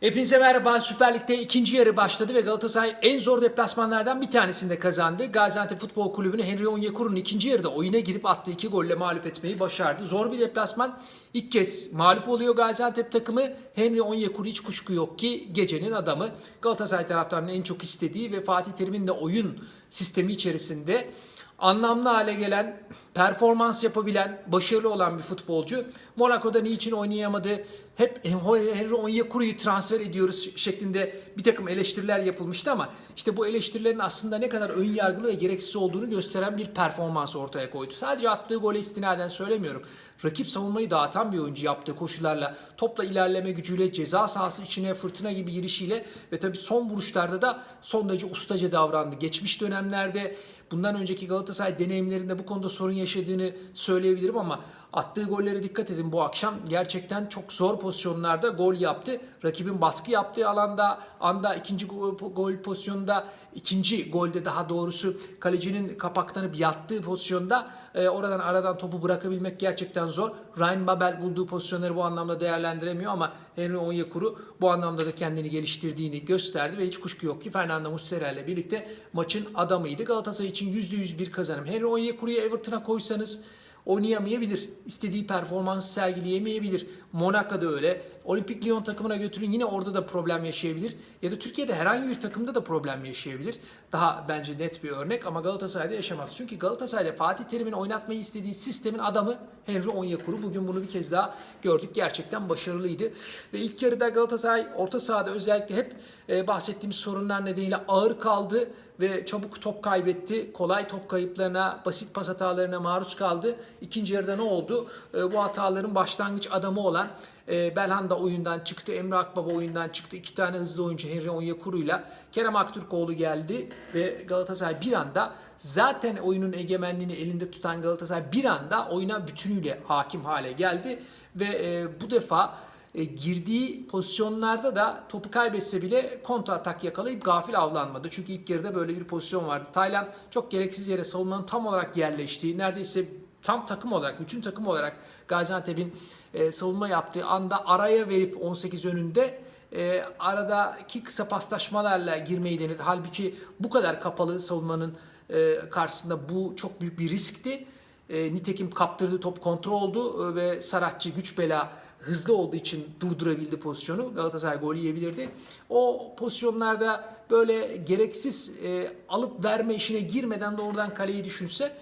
Hepinize merhaba. Süper Lig'de ikinci yarı başladı ve Galatasaray en zor deplasmanlardan bir tanesinde kazandı. Gaziantep Futbol Kulübü'nü Henry Onyekuru'nun ikinci yarıda oyuna girip attığı iki golle mağlup etmeyi başardı. Zor bir deplasman. İlk kez mağlup oluyor Gaziantep takımı. Henry Onyekuru hiç kuşku yok ki gecenin adamı. Galatasaray taraftarının en çok istediği ve Fatih Terim'in de oyun sistemi içerisinde anlamlı hale gelen, performans yapabilen, başarılı olan bir futbolcu. Monaco'da niçin oynayamadı? Hep Henry Onyekuru'yu transfer ediyoruz şeklinde bir takım eleştiriler yapılmıştı ama işte bu eleştirilerin aslında ne kadar ön yargılı ve gereksiz olduğunu gösteren bir performans ortaya koydu. Sadece attığı gole istinaden söylemiyorum. Rakip savunmayı dağıtan bir oyuncu yaptığı koşularla, topla ilerleme gücüyle, ceza sahası içine fırtına gibi girişiyle ve tabii son vuruşlarda da son derece ustaca davrandı. Geçmiş dönemlerde bundan önceki Galatasaray deneyimlerinde bu konuda sorun yaşadığını söyleyebilirim ama attığı gollere dikkat edin bu akşam. Gerçekten çok zor pozisyonlarda gol yaptı. Rakibin baskı yaptığı alanda anda ikinci gol, pozisyonunda ikinci golde daha doğrusu kalecinin kapaklanıp yattığı pozisyonda e, oradan aradan topu bırakabilmek gerçekten zor. Ryan Babel bulduğu pozisyonları bu anlamda değerlendiremiyor ama Henry Onyekuru bu anlamda da kendini geliştirdiğini gösterdi ve hiç kuşku yok ki Fernando Muslera ile birlikte maçın adamıydı. Galatasaray için %100 bir kazanım. Henry Onyekuru'yu Everton'a koysanız oynayamayabilir. İstediği performansı sergileyemeyebilir. Monaco'da öyle. Olimpik Lyon takımına götürün yine orada da problem yaşayabilir. Ya da Türkiye'de herhangi bir takımda da problem yaşayabilir. Daha bence net bir örnek ama Galatasaray'da yaşamaz. Çünkü Galatasaray'da Fatih Terim'in oynatmayı istediği sistemin adamı Henry Onyekuru. Bugün bunu bir kez daha gördük. Gerçekten başarılıydı. Ve ilk yarıda Galatasaray orta sahada özellikle hep e, bahsettiğimiz sorunlar nedeniyle ağır kaldı ve çabuk top kaybetti. Kolay top kayıplarına, basit pas hatalarına maruz kaldı. İkinci yarıda ne oldu? E, bu hataların başlangıç adamı olan e, Belhanda oyundan çıktı, Emre Akbaba oyundan çıktı. İki tane hızlı oyuncu Henry Onyekuru'yla Kerem Aktürkoğlu geldi ve Galatasaray bir anda zaten oyunun egemenliğini elinde tutan Galatasaray bir anda oyuna bütünüyle hakim hale geldi ve e, bu defa e, girdiği pozisyonlarda da topu kaybetse bile kontra atak yakalayıp gafil avlanmadı. Çünkü ilk yarıda böyle bir pozisyon vardı. Taylan çok gereksiz yere savunmanın tam olarak yerleştiği, neredeyse tam takım olarak, bütün takım olarak Gaziantep'in e, savunma yaptığı anda araya verip 18 önünde e, aradaki kısa paslaşmalarla girmeyi denedi. Halbuki bu kadar kapalı savunmanın e, karşısında bu çok büyük bir riskti. E, nitekim kaptırdığı top kontrol oldu e, ve Saratçı güç bela hızlı olduğu için durdurabildi pozisyonu. Galatasaray gol yiyebilirdi. O pozisyonlarda böyle gereksiz e, alıp verme işine girmeden doğrudan kaleyi düşünse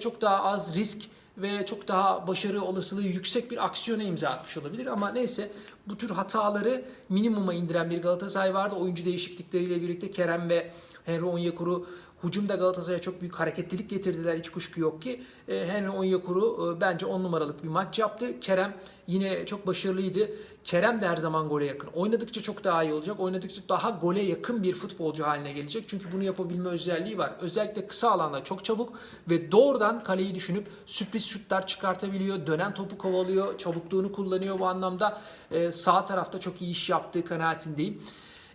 çok daha az risk ve çok daha başarı olasılığı yüksek bir aksiyona imza atmış olabilir. Ama neyse bu tür hataları minimuma indiren bir Galatasaray vardı. Oyuncu değişiklikleriyle birlikte Kerem ve Henry Onyekuru Hucumda Galatasaray'a çok büyük hareketlilik getirdiler. Hiç kuşku yok ki. E, Henry Onyekuru e, bence 10 numaralık bir maç yaptı. Kerem yine çok başarılıydı. Kerem de her zaman gole yakın. Oynadıkça çok daha iyi olacak. Oynadıkça daha gole yakın bir futbolcu haline gelecek. Çünkü bunu yapabilme özelliği var. Özellikle kısa alanda çok çabuk ve doğrudan kaleyi düşünüp sürpriz şutlar çıkartabiliyor. Dönen topu kovalıyor. Çabukluğunu kullanıyor bu anlamda. E, sağ tarafta çok iyi iş yaptığı kanaatindeyim.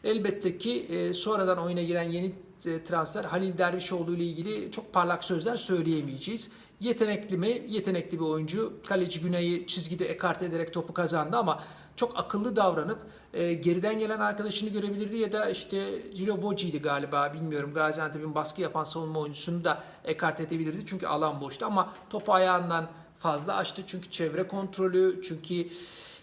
Elbette ki e, sonradan oyuna giren yeni transfer Halil Dervişoğlu ile ilgili çok parlak sözler söyleyemeyeceğiz. Yetenekli mi? Yetenekli bir oyuncu. Kaleci Güney'i çizgide ekart ederek topu kazandı ama çok akıllı davranıp e, geriden gelen arkadaşını görebilirdi ya da işte Cilo Boci'ydi galiba bilmiyorum Gaziantep'in baskı yapan savunma oyuncusunu da ekart edebilirdi çünkü alan boştu ama topu ayağından fazla açtı çünkü çevre kontrolü çünkü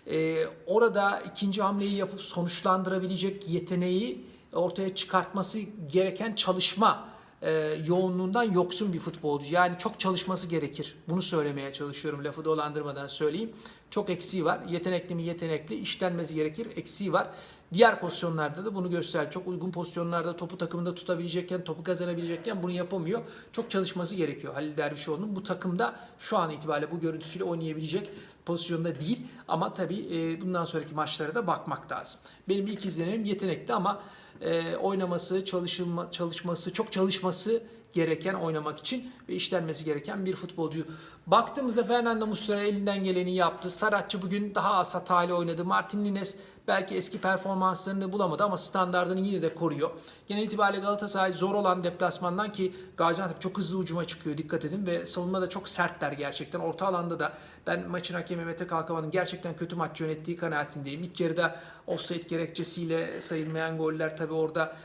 e, orada ikinci hamleyi yapıp sonuçlandırabilecek yeteneği ortaya çıkartması gereken çalışma e, yoğunluğundan yoksun bir futbolcu. Yani çok çalışması gerekir. Bunu söylemeye çalışıyorum lafı dolandırmadan söyleyeyim. Çok eksiği var. Yetenekli mi yetenekli, işlenmesi gerekir. Eksiği var. Diğer pozisyonlarda da bunu göster. Çok uygun pozisyonlarda topu takımında tutabilecekken, topu kazanabilecekken bunu yapamıyor. Çok çalışması gerekiyor Halil Dervişoğlu'nun. Bu takımda şu an itibariyle bu görüntüsüyle oynayabilecek pozisyonda değil. Ama tabii e, bundan sonraki maçlara da bakmak lazım. Benim ilk izlenimim yetenekli ama e, oynaması, çalışılma, çalışması, çok çalışması gereken oynamak için ve işlenmesi gereken bir futbolcu. Baktığımızda Fernando Muslera elinden geleni yaptı. Saratçı bugün daha az hatayla oynadı. Martin Lines belki eski performanslarını bulamadı ama standartını yine de koruyor. Genel itibariyle Galatasaray zor olan deplasmandan ki Gaziantep çok hızlı ucuma çıkıyor dikkat edin ve savunma da çok sertler gerçekten. Orta alanda da ben maçın hakemi Mete Kalkavan'ın gerçekten kötü maç yönettiği kanaatindeyim. İlk yarıda offside gerekçesiyle sayılmayan goller tabi orada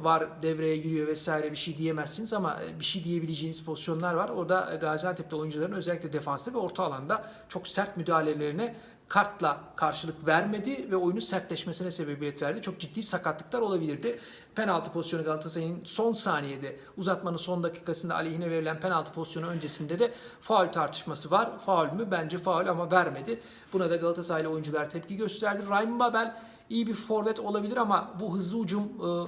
var devreye giriyor vesaire bir şey diyemezsiniz ama e, bir şey diyebileceğiniz pozisyonlar var. Orada e, Gaziantep'te oyuncuların özellikle defansta ve orta alanda çok sert müdahalelerine kartla karşılık vermedi ve oyunun sertleşmesine sebebiyet verdi. Çok ciddi sakatlıklar olabilirdi. Penaltı pozisyonu Galatasaray'ın son saniyede uzatmanın son dakikasında aleyhine verilen penaltı pozisyonu öncesinde de faul tartışması var. Faul mü? Bence faul ama vermedi. Buna da Galatasaraylı oyuncular tepki gösterdi. Ryan Babel iyi bir forvet olabilir ama bu hızlı ucum e,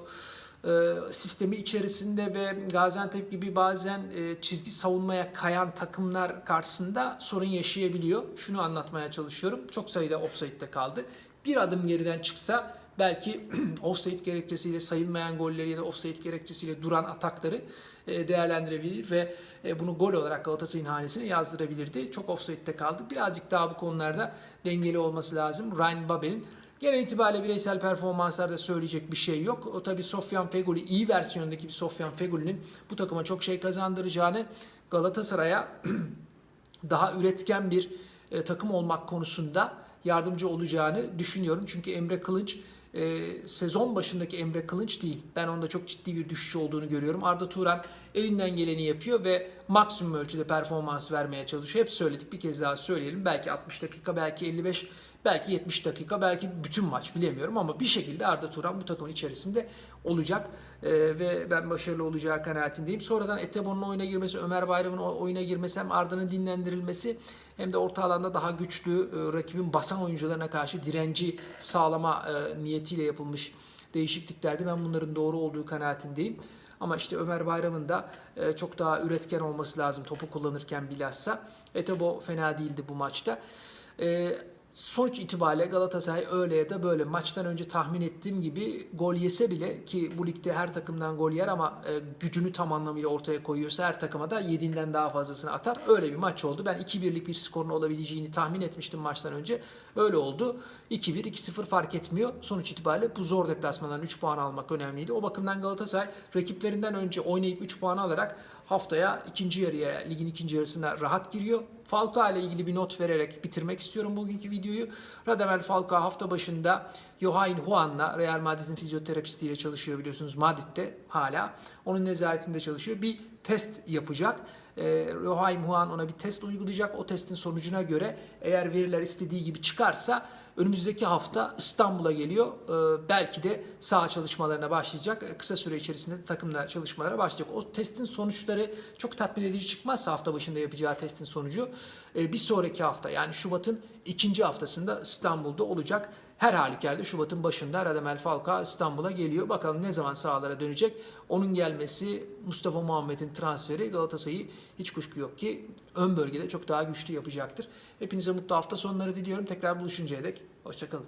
e, sistemi içerisinde ve Gaziantep gibi bazen e, çizgi savunmaya kayan takımlar karşısında sorun yaşayabiliyor. Şunu anlatmaya çalışıyorum. Çok sayıda offside'de kaldı. Bir adım geriden çıksa belki offside gerekçesiyle sayılmayan golleri ya da offside gerekçesiyle duran atakları e, değerlendirebilir ve e, bunu gol olarak Galatasaray'ın hanesine yazdırabilirdi. Çok offside'de kaldı. Birazcık daha bu konularda dengeli olması lazım. Ryan Babel'in Genel itibariyle bireysel performanslarda söyleyecek bir şey yok. O tabi Sofyan Feguli iyi versiyonundaki bir Sofyan Feguli'nin bu takıma çok şey kazandıracağını Galatasaray'a daha üretken bir e, takım olmak konusunda yardımcı olacağını düşünüyorum. Çünkü Emre Kılınç e, sezon başındaki Emre Kılınç değil. Ben onda çok ciddi bir düşüş olduğunu görüyorum. Arda Turan elinden geleni yapıyor ve maksimum ölçüde performans vermeye çalışıyor. Hep söyledik bir kez daha söyleyelim. Belki 60 dakika, belki 55, belki 70 dakika, belki bütün maç bilemiyorum ama bir şekilde Arda Turan bu takımın içerisinde olacak E, ve ben başarılı olacağı kanaatindeyim. Sonradan Etebo'nun oyuna girmesi, Ömer Bayram'ın oyuna girmesi hem Arda'nın dinlendirilmesi hem de orta alanda daha güçlü e, rakibin basan oyuncularına karşı direnci sağlama e, niyetiyle yapılmış değişikliklerdi. Ben bunların doğru olduğu kanaatindeyim. Ama işte Ömer Bayram'ın da e, çok daha üretken olması lazım topu kullanırken bilhassa. Etebo fena değildi bu maçta. E, sonuç itibariyle Galatasaray öyle ya da böyle maçtan önce tahmin ettiğim gibi gol yese bile ki bu ligde her takımdan gol yer ama e, gücünü tam anlamıyla ortaya koyuyorsa her takıma da 7'inden daha fazlasını atar. Öyle bir maç oldu. Ben 2-1'lik bir skorun olabileceğini tahmin etmiştim maçtan önce. Öyle oldu. 2-1, 2-0 fark etmiyor. Sonuç itibariyle bu zor deplasmandan 3 puan almak önemliydi. O bakımdan Galatasaray rakiplerinden önce oynayıp 3 puan alarak haftaya ikinci yarıya, ligin ikinci yarısına rahat giriyor. Falcao ile ilgili bir not vererek bitirmek istiyorum bugünkü videoyu. Radamel Falcao hafta başında Johain Juan'la Real Madrid'in fizyoterapistiyle çalışıyor biliyorsunuz Madrid'de hala. Onun nezaretinde çalışıyor. Bir test yapacak. Ee, Johaim Juan ona bir test uygulayacak. O testin sonucuna göre eğer veriler istediği gibi çıkarsa önümüzdeki hafta İstanbul'a geliyor. Ee, belki de saha çalışmalarına başlayacak. Ee, Kısa süre içerisinde de takımla çalışmalara başlayacak. O testin sonuçları çok tatmin edici çıkmazsa hafta başında yapacağı testin sonucu e, bir sonraki hafta yani Şubat'ın ikinci haftasında İstanbul'da olacak. Her halükarda Şubat'ın başında Radamel Falcao İstanbul'a geliyor. Bakalım ne zaman sahalara dönecek. Onun gelmesi, Mustafa Muhammed'in transferi Galatasaray'ı hiç kuşku yok ki ön bölgede çok daha güçlü yapacaktır. Hepinize mutlu hafta sonları diliyorum. Tekrar buluşuncaya dek hoşçakalın.